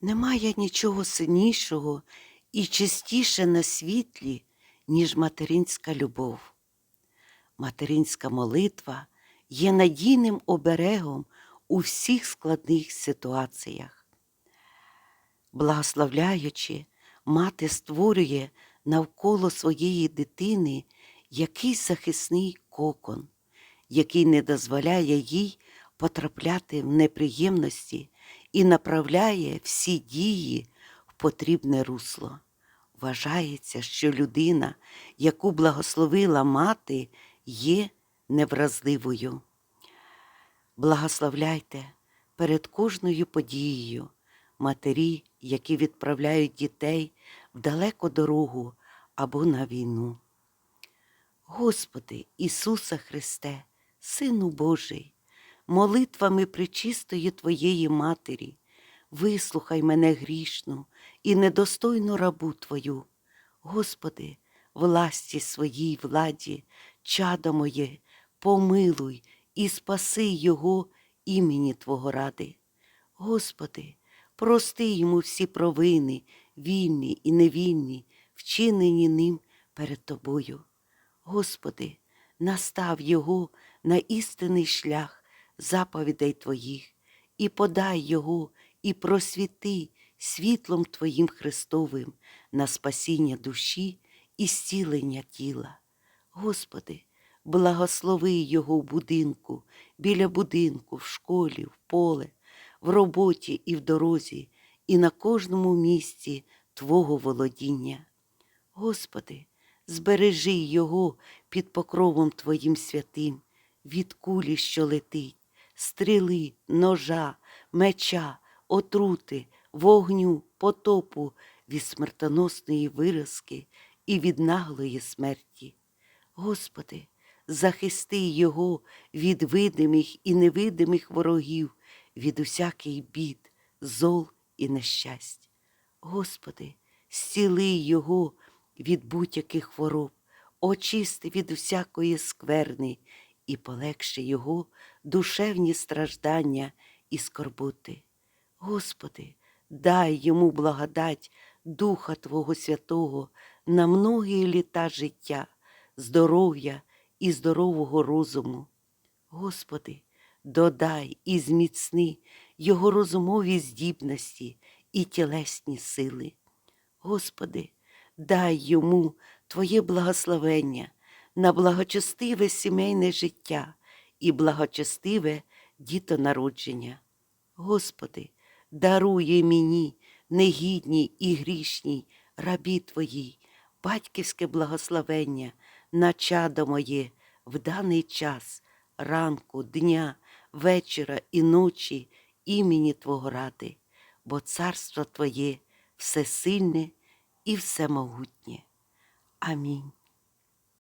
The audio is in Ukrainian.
Немає нічого сильнішого і чистіше на світлі, ніж материнська любов. Материнська молитва є надійним оберегом у всіх складних ситуаціях. Благословляючи, мати створює навколо своєї дитини якийсь захисний кокон, який не дозволяє їй потрапляти в неприємності і направляє всі дії в потрібне русло. Вважається, що людина, яку благословила мати, є невразливою. Благословляйте перед кожною подією матері, які відправляють дітей в далеку дорогу або на війну. Господи Ісуса Христе, Сину Божий, молитвами причистої Твоєї Матері, вислухай мене грішну і недостойну рабу Твою. Господи, власті своїй владі, чадо моє, помилуй і спаси Його імені Твого ради. Господи, прости йому всі провини, вільні і невільні, вчинені ним перед Тобою. Господи, настав Його на істинний шлях заповідей Твоїх, і подай Його, і просвіти світлом Твоїм Христовим на спасіння душі і зцілення тіла. Господи, благослови Його в будинку, біля будинку, в школі, в поле, в роботі і в дорозі, і на кожному місці Твого володіння. Господи, збережи Його під покровом Твоїм святим, від кулі, що летить, стріли, ножа, меча, отрути, вогню, потопу, від смертоносної виразки і від наглої смерті. Господи, захисти Його від видимих і невидимих ворогів, від усяких бід, зол і нещасть. Господи, зціли Його від будь-яких хвороб, очисти від усякої скверни і полегши Його душевні страждання і скорботи. Господи, дай йому благодать Духа Твого Святого на многі літа життя, здоров'я і здорового розуму. Господи, додай і зміцни Його розумові здібності і тілесні сили. Господи, дай йому Твоє благословення на благочестиве сімейне життя і благочестиве дітонародження. Господи, дарує мені, негідній і грішній, рабі Твоїй, батьківське благословення на чадо моє в даний час, ранку, дня, вечора і ночі імені Твого ради, бо царство Твоє всесильне і всемогутнє. Амінь.